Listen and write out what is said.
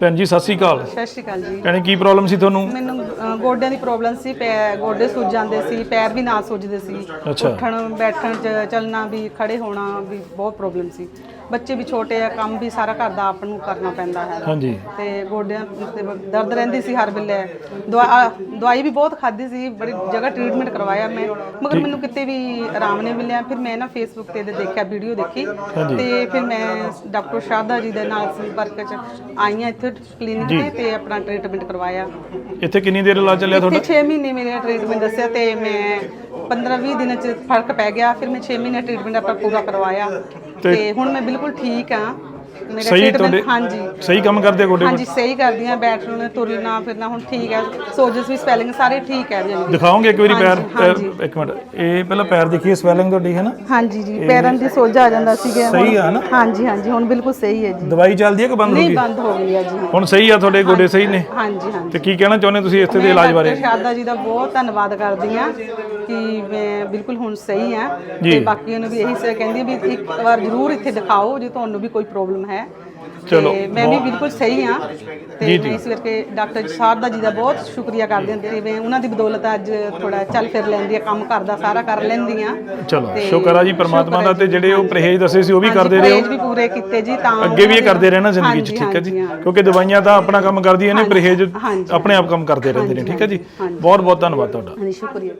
ਭੈਣ ਜੀ ਸਤਿ ਸ਼੍ਰੀ ਅਕਾਲ। ਸਤਿ ਸ਼੍ਰੀ ਅਕਾਲ ਜੀ। ਭੈਣੇ ਕੀ ਪ੍ਰੋਬਲਮ ਸੀ ਤੁਹਾਨੂੰ? ਮੈਨੂੰ ਅ, ਗੋਡਿਆਂ ਦੀ ਪ੍ਰੋਬਲਮ ਸੀ ਪੈ ਗੋਡੇ ਸੁੱਜ ਜਾਂਦੇ ਸੀ ਪੈਰ ਵੀ ਨਾ ਸੁੱਜਦੇ ਸੀ। ਅੱਛਾ। ਉੱਠਣ ਬੈਠਣ ਚ ਚੱਲਣਾ ਵੀ ਖੜੇ ਹੋਣਾ ਵੀ ਬਹੁਤ ਪ੍ਰੋਬਲਮ ਸੀ। ਬੱਚੇ ਵੀ ਛੋਟੇ ਆ ਕੰਮ ਵੀ ਸਾਰਾ ਘਰ ਦਾ ਆਪ ਨੂੰ ਕਰਨਾ ਪੈਂਦਾ ਹੈ। ਹਾਂਜੀ। ਤੇ ਗੋਡਿਆਂ ਤੇ ਦਰਦ ਰਹਿੰਦੀ ਸੀ ਹਰ ਵੇਲੇ। ਦਵਾ- ਦਵਾਈ ਵੀ ਬਹੁਤ ਖਾਧੀ ਸੀ ਬੜੀ ਜਗ੍ਹਾ ਟ੍ਰੀਟਮੈਂਟ ਕਰਵਾਇਆ ਮੈਂ। ਮਗਰ ਮੈਨੂੰ ਕਿਤੇ ਵੀ ਆਰਾਮ ਨਹੀਂ ਮਿਲਿਆ। ਫਿਰ ਮੈਂ ਨਾ ਫੇਸਬੁੱਕ ਤੇ ਇਹਦੇ ਦੇਖਿਆ ਵੀਡੀਓ ਦੇਖੀ। ਤੇ ਫਿਰ ਮੈਂ ਡਾਕਟਰ ਸ਼ਾਰਦਾ ਜੀ ਦੇ ਨਾਲ ਸੰਪਰਕ ਚ ਆਈਆਂ ਇੱਥੇ ਕਲੀਨਿਕ ਤੇ ਤੇ ਆਪਣਾ ਟ੍ਰੀਟਮੈਂਟ ਕਰਵਾਇਆ। ਇੱਥੇ ਕਿੰਨੀ ਦੇਰ ਇਲਾਜ ਚੱਲਿਆ ਤੁਹਾਡਾ? ਇੱਥੇ 6 ਮਹੀਨੇ ਮੇਰੇ ਟ੍ਰੀਟਮੈਂਟ ਦੱਸਿਆ ਤੇ ਮੈਂ 15-20 ਦਿਨਾਂ ਚ ਫ਼ਰਕ ਪੈ ਗਿਆ ਫਿਰ ਮੈਂ 6 ਮਹੀਨੇ ਟ੍ਰੀਟਮੈਂਟ ਆਪਣਾ ਪੂਰਾ ਕਰਵਾਇਆ। ਤੇ ਹੁਣ ਮੈਂ ਬਿਲਕੁਲ ਠੀਕ ਆ ਮੇਰਾ ਸਹੀ treatment- ਤੁਹਾਡੇ ਹਾਂਜੀ। ਸਹੀ ਕੰਮ ਕਰਦੇ ਆ ਗੋਡੇ ਹਾਂਜੀ ਸਹੀ ਕਰਦੀ ਆ ਬੈਠਣਾ ਤੁਰਨਾ ਫਿਰਨਾ ਹੁਣ ਠੀਕ ਹੈ। ਸੋਜਸ ਵੀ ਸਪੈਲਿੰਗ ਸਾਰੇ ਠੀਕ ਹੈ ਜੀ। ਦਿਖਾਓਗੇ ਇੱਕ ਵਾਰੀ ਪੈਰ ਹਾਂਜੀ, ਪੈਰ- ਇੱਕ ਮਿੰਟ। ਇਹ ਪਹਿਲਾਂ ਪੈਰ ਦੇਖੀਏ ਸਵੈਲਿੰਗ ਤੁਹਾਡੀ ਹੈ ਨਾ? ਹਾਂਜੀ ਜੀ ਪੈਰਾਂ ਦੀ ਸੋਜਾ ਆ ਜਾਂਦਾ ਸੀਗਾ ਸਹੀ ਆ ਨਾ? ਹਾਂਜੀ ਹਾਂਜੀ ਹੁਣ ਬਿਲਕੁਲ ਸਹੀ ਹੈ ਜੀ। ਦਵਾਈ ਚੱਲਦੀ ਹੈ ਕਿ ਬੰਦ ਹੋ ਨਹੀਂ ਗਈ? ਬੰਦ ਹੋ ਗਈ ਹੈ ਜੀ। ਹੁਣ ਸਹੀ ਆ ਤੁਹਾਡੇ ਗੋਡੇ ਸਹੀ ਨੇ? ਹਾਂਜੀ ਹਾਂਜੀ। ਤੇ ਕੀ ਕਹਿਣਾ ਚਾਹੁੰਦੇ ਤੁਸੀਂ ਇੱਥੇ ਦੇ ਇਲਾਜ ਬਾਰੇ? ਸ਼ਾਦਾ ਜੀ ਦਾ ਬਹੁਤ ਧੰਨਵਾਦ ਕਰਦੀ ਆ ਕਿ ਮੈਂ ਬਿਲਕੁਲ ਹੁਣ ਸਹੀ ਆ। ਤੇ ਬਾਕੀਆਂ ਨੂੰ ਵੀ ਇਹੀ ਸੇ ਕਹਿੰਦੀ ਆ ਵੀ ਇੱਕ ਵਾਰ ਜ਼ਰੂਰ ਇੱਥੇ ਦਿਖਾਓ ਜੇ ਤੁਹਾਨੂੰ ਵੀ ਕੋਈ ਪ੍ਰੋਬਲਮ ਹੈ। ਚਲੋ, ਤੇ ਮੈਂ ਵੀ ਬਿਲਕੁਲ ਸਹੀ ਆ ਤੇ ਮੈਂ ਇਸ ਕਰਕੇ ਡਾਕਟਰ ਸ਼ਾਰਦਾ ਜੀ ਦਾ ਬਹੁਤ ਸ਼ੁਕਰੀਆ ਕਰਦੀ ਹਾਂ। ਤੇ ਮੈਂ ਉਹਨਾਂ ਦੀ ਬਦੌਲਤ ਅੱਜ ਥੋੜਾ ਚੱਲ ਫਿਰ ਲੈਂਦੀ ਆ ਕੰਮ ਕਰਦਾ ਸਾਰਾ ਕਰ ਲੈਂਦੀ ਆ ਚਲੋ ਸ਼ੁਕਰ ਆ ਜੀ ਪ੍ਰਮਾਤਮਾ ਦਾ ਤੇ ਜਿਹੜੇ ਉਹ ਪਰਹੇਜ਼ ਦੱਸੇ ਸੀ ਉਹ ਵੀ ਕਰਦੇ ਰਹੋ ਪਰਹੇਜ਼ ਵੀ ਪੂਰੇ ਕੀਤੇ ਜੀ ਤਾਂ ਅੱਗੇ ਵੀ ਇਹ ਕਰਦੇ ਰਹਿਣਾ ਜ਼ਿੰਦਗੀ 'ਚ ਠੀਕ ਹੈ ਜੀ। ਕਿਉਂਕਿ ਦਵਾਈਆਂ ਤਾਂ ਆਪਣਾ ਕੰਮ ਕਰਦੀਆਂ ਨੇ ਪਰਹੇਜ਼ ਹਾਂਜੀ। ਆਪਣੇ ਆਪ ਕੰਮ ਕਰਦੇ ਰਹਿੰਦੇ ਨੇ ਠੀਕ ਹੈ ਜੀ? ਬਹੁਤ ਬਹੁਤ ਧੰਨਵਾਦ ਤੁਹਾਡਾ। ਹਾਂਜੀ ਸ਼ੁਕਰੀਆ।